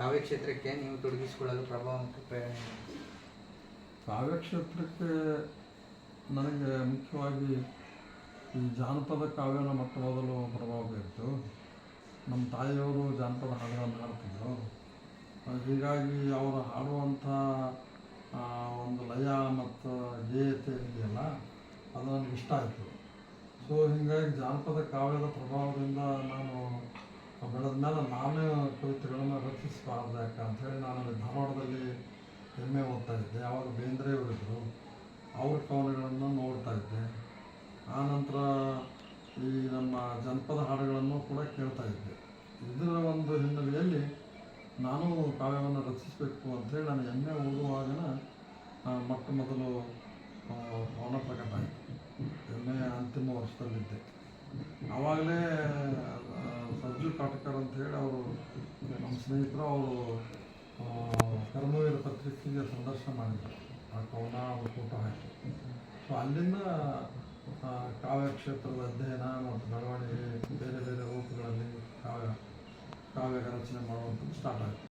ಕಾವ್ಯ ಕ್ಷೇತ್ರಕ್ಕೆ ನೀವು ತೊಡಗಿಸಿಕೊಳ್ಳಲು ಪ್ರಭಾವ ಮತ್ತು ಪ್ರೇರಣೆ ಕಾವ್ಯಕ್ಷೇತ್ರಕ್ಕೆ ನನಗೆ ಮುಖ್ಯವಾಗಿ ಈ ಜಾನಪದ ಕಾವ್ಯನ ಮೊಟ್ಟ ಮೊದಲು ಪ್ರಭಾವ ಬೀರಿತು ನಮ್ಮ ತಾಯಿಯವರು ಜಾನಪದ ಹಾಡುಗಳನ್ನು ಹಾಡ್ತಿದ್ದರು ಹೀಗಾಗಿ ಅವರು ಹಾಡುವಂಥ ಒಂದು ಲಯ ಮತ್ತು ಗೇಯತೆ ಇದೆಯಲ್ಲ, ಅದು ನನಗೆ ಇಷ್ಟ ಆಯಿತು. ಸೊ ಹೀಗಾಗಿ ಜಾನಪದ ಕಾವ್ಯದ ಪ್ರಭಾವದಿಂದ ನಾನು ಬೆಳೆದ ಮೇಲೆ ನಾನೇ ಕವಿತೆಗಳನ್ನು ರಚಿಸಬಾರ್ದು ಯಾಕೆ ಅಂಥೇಳಿ ನಾನು ಅಲ್ಲಿ ಧಾರವಾಡದಲ್ಲಿ ಎಂ ಎ ಓದ್ತಾ ಇದ್ದೆ. ಆವಾಗ ಬೇಂದ್ರೆ ಇವರಿದ್ದರು ಅವ್ರ ಕವನಗಳನ್ನು ನೋಡ್ತಾ ಇದ್ದೆ. ಆನಂತರ ಈ ನಮ್ಮ ಜನಪದ ಹಾಡುಗಳನ್ನು ಕೂಡ ಕೇಳ್ತಾ ಇದ್ದೆ. ಇದರ ಒಂದು ಹಿನ್ನೆಲೆಯಲ್ಲಿ ನಾನು ಕಾವ್ಯವನ್ನು ರಚಿಸಬೇಕು ಅಂಥೇಳಿ ನಾನು ಎಂ ಎ ಓದುವಾಗನ ಮೊಟ್ಟ ಮೊದಲು ಕವನ ಪ್ರಕಟ ಆಯಿತು. ಎಂ ಎ ಅಂತಿಮ ವರ್ಷದಲ್ಲಿದ್ದೆ. ಆವಾಗಲೇ ಕಾಟಕರ್ ಅಂತ ಹೇಳಿ ಅವರು, ನಮ್ಮ ಸ್ನೇಹಿತರು ಅವರು ಕರ್ಮವೀರ ಪತ್ರಿಕೆಗೆ ಸಂದರ್ಶನ ಮಾಡಿದರು. ಆ ಕವನ ಅವರು ಫೋಟೋ ಹಾಕಿ. ಸೊ ಅಲ್ಲಿಂದ ಕಾವ್ಯ ಕ್ಷೇತ್ರದ ಅಧ್ಯಯನ ಮತ್ತು ಬೆಳವಣಿಗೆ, ಬೇರೆ ಬೇರೆ ರೂಪಗಳಲ್ಲಿ ಕಾವ್ಯ ಕಾವ್ಯ ರಚನೆ ಮಾಡುವಂಥದ್ದು ಸ್ಟಾರ್ಟ್ ಆಯಿತು.